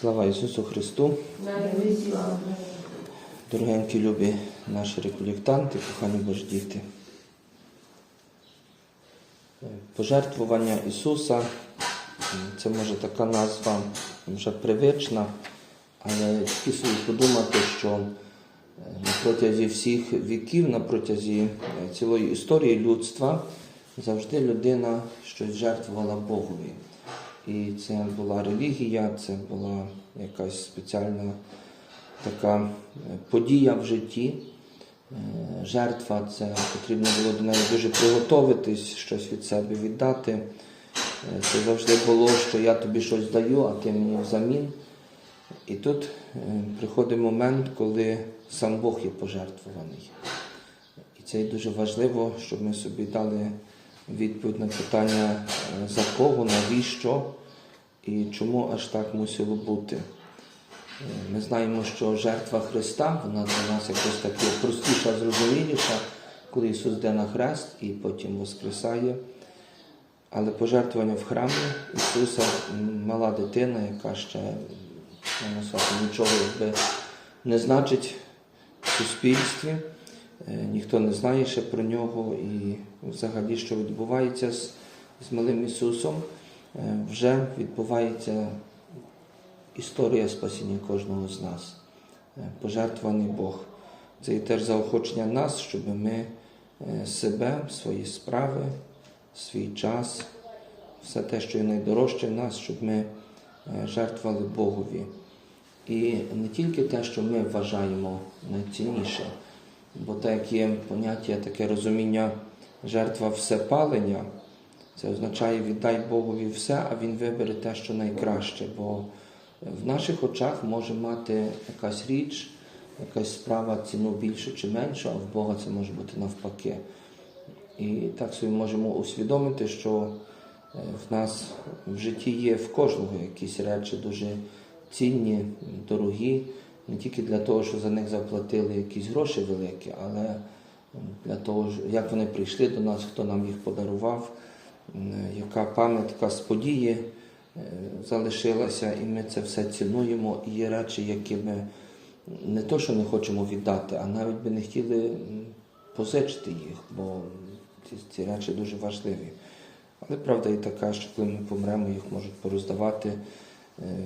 Слава Ісусу Христу! Дорогенькі любі наші реколектанти, кохані Божі діти. Пожертвування Ісуса це може така назва вже привична, але тільки подумати, що на протязі всіх віків, на протязі е, цілої історії людства завжди людина щось жертвувала Богові. І це була релігія, це була якась спеціальна така е, подія в житті. Е, Жертва це потрібно було до неї дуже приготуватись, щось від себе віддати. Е, Це завжди було, що я тобі щось даю, а ти мені взамін. І тут приходить момент, коли сам Бог є пожертвуваний. І це дуже важливо, щоб ми собі дали відповідь на питання, е, за кого, навіщо і чому аж так мусило бути. Е, Ми знаємо, що жертва Христа, вона для нас якось таки простіша, зрозуміліша, коли Ісус йде на хрест і потім воскресає. Але пожертвування в храмі Ісуса мала дитина, яка ще сказати, нічого якби не значить в суспільстві. Е, Ніхто не знає ще про нього і взагалі, що відбувається з, з малим Ісусом, е, вже відбувається історія спасіння кожного з нас. Е, Пожертвований Бог. Це і теж заохочення нас, щоб ми себе, свої справи, свій час, все те, що є найдорожче в нас, щоб ми жертвували Богові. І не тільки те, що ми вважаємо найцінніше, бо так є поняття, таке розуміння жертва всепалення, це означає віддай Богові все, а Він вибере те, що найкраще. Бо в наших очах може мати якась річ, якась справа ціну більшу чи меншу, а в Бога це може бути навпаки. І так собі можемо усвідомити, що е, в нас в житті є в кожного якісь речі дуже цінні, дорогі, не тільки для того, що за них заплатили якісь гроші великі, але для того, як вони прийшли до нас, хто нам їх подарував, яка пам'ятка з події е, залишилася, і ми це все цінуємо. І є речі, які ми не то, що не хочемо віддати, а навіть би не хотіли позичити їх, бо ці, ці речі дуже важливі. Але правда і така, що коли ми помремо, їх можуть пороздавати. Е,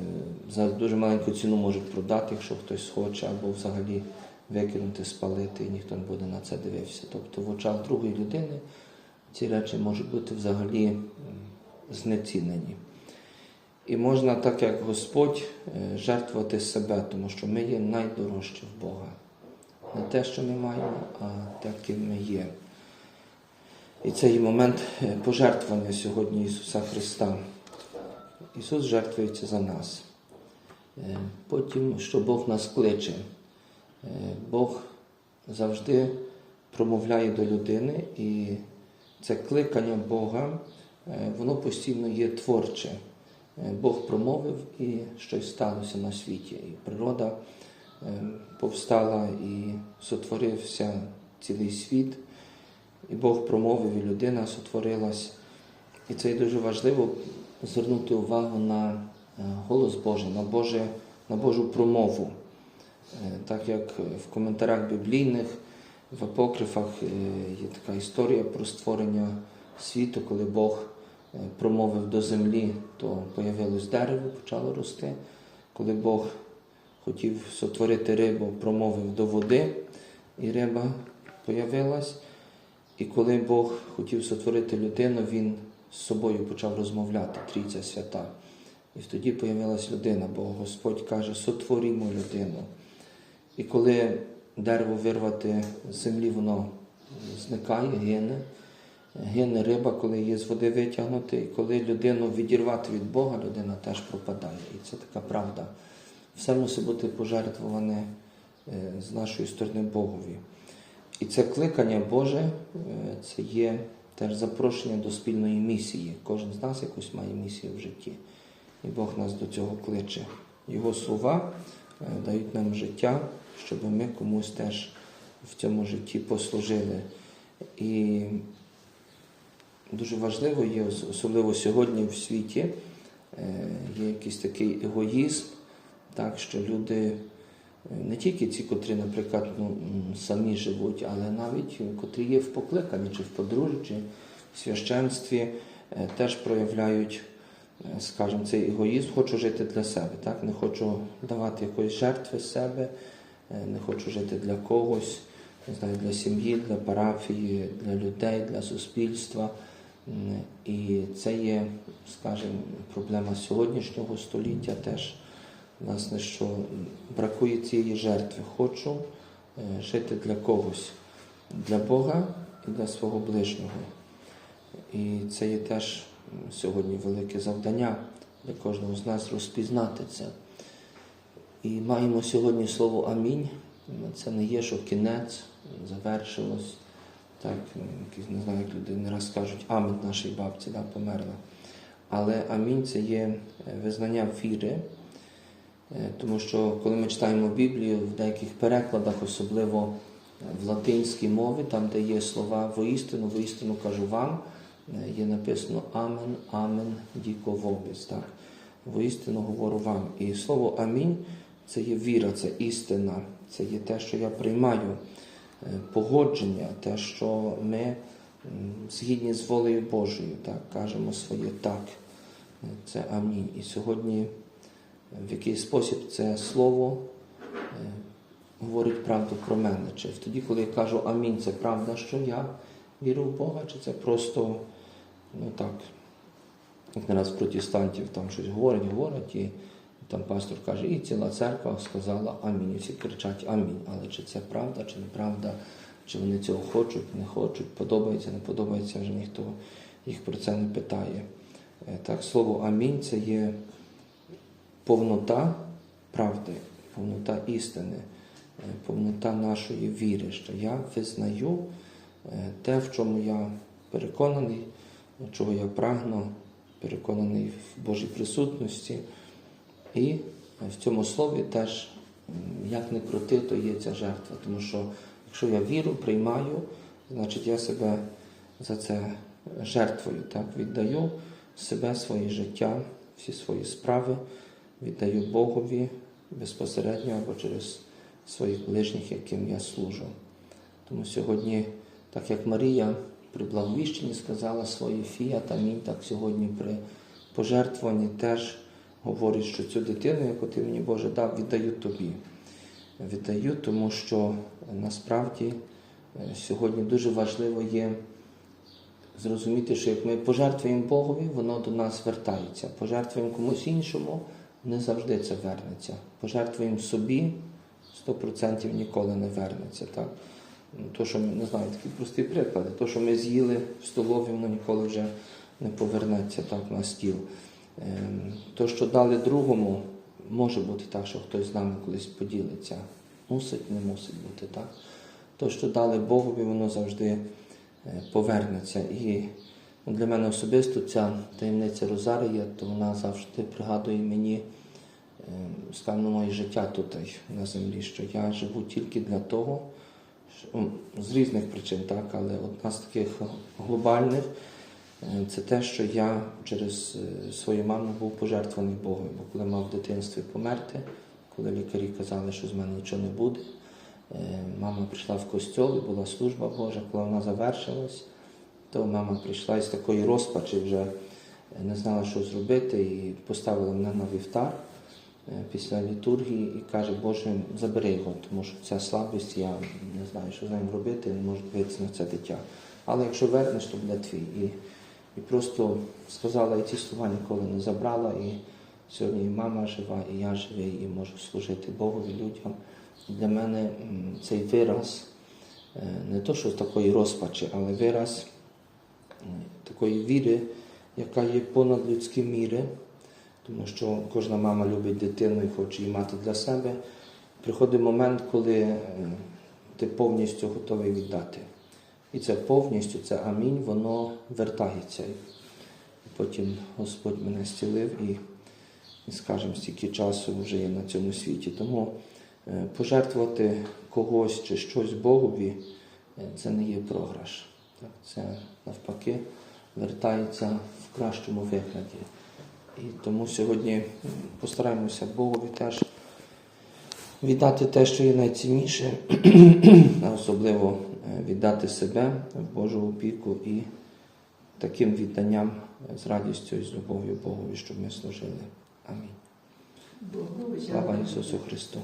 За дуже маленьку ціну можуть продати, якщо хтось хоче, або взагалі викинути, спалити, і ніхто не буде на це дивився. Тобто в очах другої людини ці речі можуть бути взагалі знецінені. І можна, так як Господь, е, жертвувати себе, тому що ми є найдорожчі в Бога. Не те, що ми маємо, а те, ким ми є. І це є момент е, пожертвування сьогодні Ісуса Христа. Ісус жертвується за нас. Е, Потім, що Бог нас кличе. Е, Бог завжди промовляє до людини, і це кликання Бога, е, воно постійно є творче. Бог промовив і щось сталося на світі. І природа повстала і сотворився цілий світ. І Бог промовив, і людина сотворилась. І це дуже важливо звернути увагу на е, голос Божий, на, Боже, на Божу промову. Е, Так як в коментарях біблійних, в апокрифах е, є така історія про створення світу, коли Бог промовив до землі, то появилось дерево, почало рости. Коли Бог хотів сотворити рибу, промовив до води, і риба появилась. І коли Бог хотів сотворити людину, Він з собою почав розмовляти, Трійця свята. І тоді появилась людина, бо Господь каже, сотворімо людину. І коли дерево вирвати з землі, воно зникає, гине. Гине риба, коли її з води витягнути, і коли людину відірвати від Бога, людина теж пропадає. І це така правда. Все мусить бути пожертвоване е, з нашої сторони Богові. І це кликання Боже, е, це є теж запрошення до спільної місії. Кожен з нас якусь має місію в житті. І Бог нас до цього кличе. Його слова е, дають нам життя, щоб ми комусь теж в цьому житті послужили. І дуже важливо є, особливо сьогодні в світі, е, є якийсь такий егоїзм, Так що люди, не тільки ті, котрі, наприклад, ну, самі живуть, але навіть котрі є в покликанні, чи в подружжі, в священстві, е, теж проявляють, е, скажімо, цей егоїзм, хочу жити для себе, так? не хочу давати якоїсь жертви себе, е, не хочу жити для когось, не знаю, для сім'ї, для парафії, для людей, для суспільства. І це є, скажімо, проблема сьогоднішнього століття теж, власне, що бракує цієї жертви. Хочу е, жити для когось, для Бога і для свого ближнього. І це є теж сьогодні велике завдання для кожного з нас розпізнати це. І маємо сьогодні слово Амінь. Це не є, що кінець завершилось. Так, якісь, не знаю, як люди не раз кажуть, амінь нашій бабці да, померла. Але амінь це є е, визнання віри, тому що коли ми читаємо Біблію в деяких перекладах, особливо в латинській мові, там, де є слова воістину, воістину кажу вам, е, є написано Амен, Амен, діко вобіс. Так? Воістину говорю вам. І слово Амінь це є віра, це істина, це є те, що я приймаю, е, погодження, те, що ми згідні з волею Божою, так, кажемо своє так. Е, Це амінь. І сьогодні е, в який спосіб це слово е, говорить правду про мене. Чи тоді, коли я кажу амінь, це правда, що я вірю в Бога, чи це просто ну так, як не раз протестантів там щось говорять, говорять, і там пастор каже, і ціла церква сказала амінь. І всі кричать амінь. Але чи це правда, чи неправда, чи вони цього хочуть, не хочуть, подобається, не подобається, вже ніхто їх про це не питає. Е, Так, слово амінь це є повнота правди, повнота істини, е, повнота нашої віри, що я визнаю е, те, в чому я переконаний, чого я прагну, переконаний в Божій присутності. І в цьому слові теж, як не крути, то є ця жертва. Тому що якщо я віру приймаю, значить я себе за це жертвою, так, віддаю себе, своє життя, всі свої справи, віддаю Богові безпосередньо або через своїх ближніх, яким я служу. Тому сьогодні, так як Марія при благовіщенні сказала своє фіат, амінь, так сьогодні при пожертвуванні теж говорить, що цю дитину, яку ти мені Боже дав, віддаю тобі. Віддаю, тому що насправді е, сьогодні дуже важливо є зрозуміти, що як ми пожертвуємо Богові, воно до нас вертається. Пожертвуємо комусь іншому, не завжди це вернеться. Пожертвуємо собі, 100% ніколи не вернеться. Так? То, що ми не знаю, такі прості приклади. То, що ми з'їли в столові, воно ніколи вже не повернеться так на стіл. Ем, То, що дали другому, може бути так, що хтось з нами колись поділиться. Мусить, не мусить бути так. То, що дали Богові, воно завжди е, повернеться. І для мене особисто ця таємниця Розарія, то вона завжди пригадує мені ем, скажімо, моє життя тут на землі, що я живу тільки для того, що, з різних причин, так, але одна з таких глобальних е, це те, що я через е, свою маму був пожертвований Богом, бо коли мав в дитинстві померти, коли лікарі казали, що з мене нічого не буде, е, мама прийшла в костьол, була служба Божа, коли вона завершилась, то мама прийшла із такої розпачі вже е, не знала, що зробити, і поставила мене на вівтар е, після літургії і каже, Боже, забери його, тому що ця слабість, я не знаю, що з ним робити, не можу дивитися на це дитя. Але якщо вернеш, то буде твій. І, і просто сказала, і ці слова ніколи не забрала. І сьогодні і мама жива, і я живий, і можу служити людям. І для мене цей вираз е, не то, що такої розпачі, але вираз такої віри, яка є понад людські міри, тому що кожна мама любить дитину і хоче її мати для себе. Приходить момент, коли е, ти повністю готовий віддати. І це повністю, це амінь, воно вертається. І потім Господь мене зцілив і, і скажімо, стільки часу вже є на цьому світі. Тому е, пожертвувати когось чи щось Богові е, це не є програш. Це навпаки вертається в кращому вигляді. І тому сьогодні постараємося Богові теж віддати те, що є найцінніше, а особливо е, віддати себе в Божу опіку і таким відданням е, з радістю і з любов'ю Богові, щоб ми служили. Амінь. Слава Ісусу Христу!